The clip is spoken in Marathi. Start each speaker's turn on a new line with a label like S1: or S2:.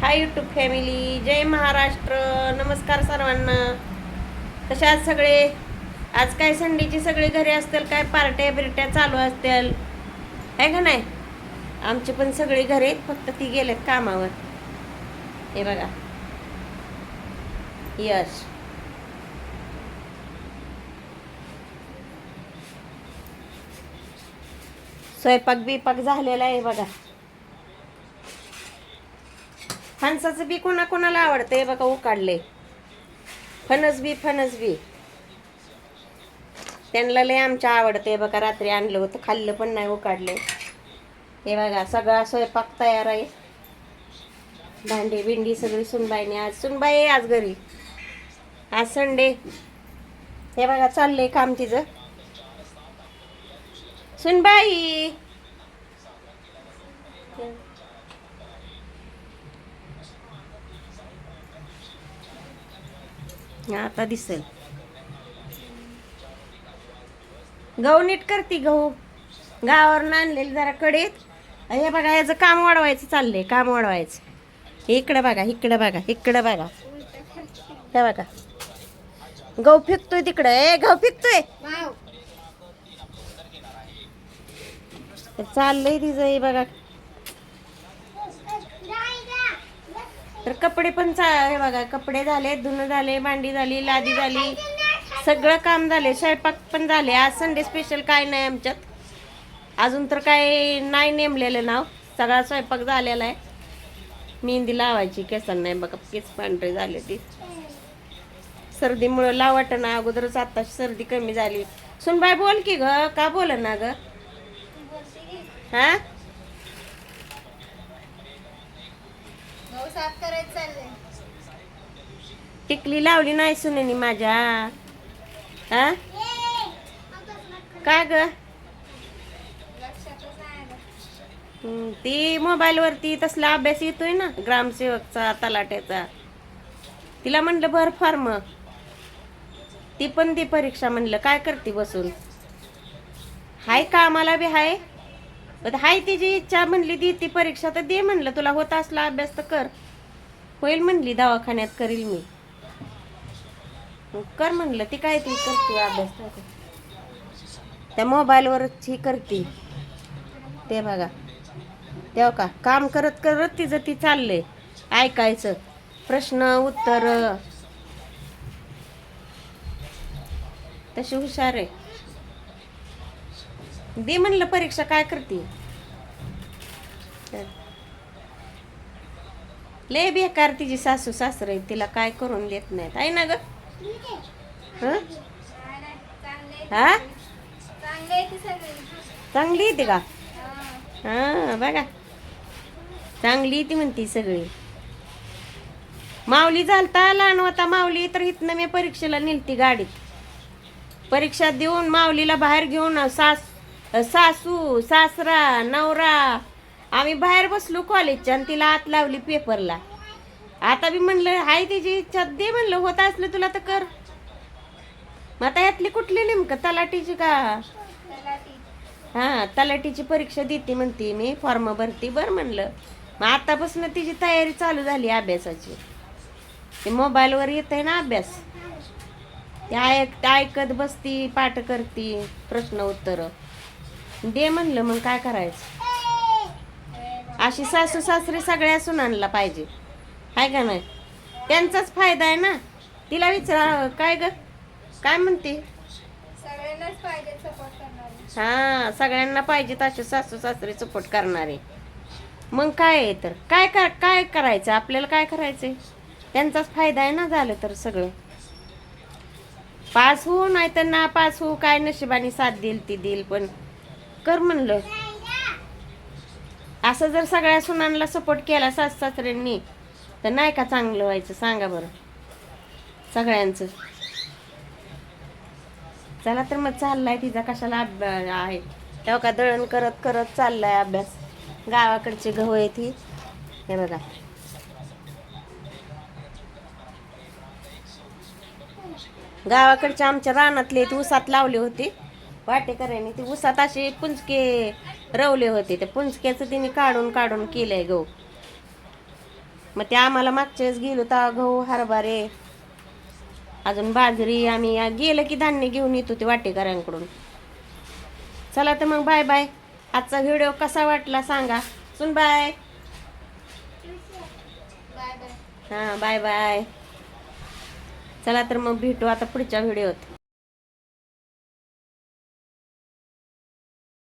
S1: हाय यूट्यूब फॅमिली जय महाराष्ट्र. नमस्कार सर्वांना. कशा आज सगळे? आज काय संडेची सगळे घरी असतील काय पार्ट्या बिरट्या चालू असतील? आहे का नाही? आमचे पण सगळे घरी आहेत फक्त ती गेलेत कामावर. हे बघा. यश स्वयंपाक बिपाक झालेला आहे बघा. फणसाचं बी कोणा कोणाला आवडतंय बघा उकाडले. फणस बी फणस बी. त्यांना लय आमच्या आवडते. बघा रात्री आणलं होतं खाल्लं पण नाही उकाडले. हे बघा सगळा स्वयंपाक तयार आहे. भांडी भिंडी सगळी सुनबाईने आज. सुनबाई आहे आज घरी. आज संडे. हे बघा चाललंय काम तिचं. सुनबाई! आता दिसेल. गहू नीट करते गहू. गावावरून आणलेले जरा कडेत हे बघा याचं काम वाढवायचं चाललंय काम वाढवायचं. इकडं बघा इकडं बघा इकडं बघा. हे बघा. गहू फेकतोय तिकडं. ए गहू फेकतोय. चाललंय तिचं हे बघा. तर कपडे पण चा हे बघा कपडे झाले धुणं झाले भांडी झाली लादी झाली सगळं काम झाले स्वयंपाक पण झाले. आज संडे स्पेशल काय नाही आमच्यात. अजून तर काय नाही नेमलेलं नाव. सगळा स्वयंपाक झालेला आहे. मेहंदी लावायची केसांना नाही बघा केस पांढरे झाले ती. सर्दीमुळं लावट ना अगोदरच आता सर्दी कमी झाली. सुनबाई बोल की ग का बोल ना ग? हा? टिकली लावली नाही सुनेनी माझ्या. हा? का ग? ती मोबाईल वरती तसला अभ्यास येतोय ना ग्रामसेवकचा तलाट्याचा. तिला म्हणलं भर फार्म ती पण ती परीक्षा म्हणलं काय करते बसून? हाय का आम्हाला बी हाय? पण हाय तिची इच्छा म्हणली ती ती परीक्षा तर दे म्हणलं तुला होत असला अभ्यास तर कर. होईल म्हणली दवाखान्यात करील मी. कर म्हणलं ती काय ती करते अभ्यास त्या मोबाईलवरच ही करते. ते बघा. तेव्हा का? काम करत करत तिचं ती चाललंय. ऐकायचं. प्रश्न उत्तर. तशी हुशार आहे. दे म्हणलं परीक्षा काय करते? लय बेकार तिची सासू सासरे तिला काय करून देत नाहीत. आहे ना ग? हं? हा?
S2: चांगली
S1: येते का?
S2: हा.
S1: बघा. चांगली येते म्हणती सगळी. माऊली झालता लहान होता माऊली तर इथनं मी परीक्षेला नेलती गाडीत. परीक्षा देऊन माऊलीला बाहेर घेऊन सास सासू सासरा नवरा आम्ही बाहेर बसलो कॉलेजच्या आणि तिला आत लावली पेपरला आता बी म्हणलं हाय तिची इच्छा दे म्हणलं होत असलं तुला तर कर. मग आता यातली कुठली नेमकं? तलाटीची का?
S2: हां तलाटीची
S1: हा परीक्षा देते म्हणते मी फॉर्म भरती बर म्हणलं. मग आतापासून तिची तयारी चालू झाली अभ्यासाची. ते मोबाईलवर येत आहे ना अभ्यास. ते ऐक ऐकत बसती पाठ करती प्रश्न उत्तर. दे म्हणलं मग काय करायचं? अशी सासू सासरे सगळ्या सुनानला पाहिजे. हाय का नाही? त्यांचाच फायदा आहे ना. तिला विचारा काय ग? काय म्हणते? हा सगळ्यांना पाहिजे असे सासू सासरे सपोर्ट करणारे. मग काय आहे तर? काय कर काय करायचं? आपल्याला काय करायचंय? त्यांचाच फायदा आहे ना झालं तर सगळं. पास होऊ नाही तर ना पास होऊ काय नशिबाने साथ देईल ती देईल पण कर म्हणलं. असं जर सगळ्या सुनांना सपोर्ट केला सास सासऱ्यांनी तर नाही का चांगलं व्हायचं? सांगा बरं. सगळ्यांचं. चला तर मग चाललाय तिचा कशाला अभ्यास आहे? तेव्हा का दळण करत करत चाललाय अभ्यास? गावाकडचे गहू आहे ती हे बघा. गावाकडच्या आमच्या रानातले ते उसात लावले होते. वाटेकऱ्यांनी ते उसात असे पुंजके रवले होते. ते पुंजक्याचं तिने काढून काढून केलंय गहू. मग ते आम्हाला मागच्या वेळेस गेलो तर गहू हरभरे अजून बाजरी आम्ही या- गेलं की धान्य घेऊन येतो ते वाटेकऱ्यांकडून. चला तर मग बाय बाय. आजचा व्हिडिओ कसा वाटला सांगा. सुन
S2: बाय.
S1: हां बाय बाय. चला तर मग भेटू आता पुढच्या व्हिडिओत.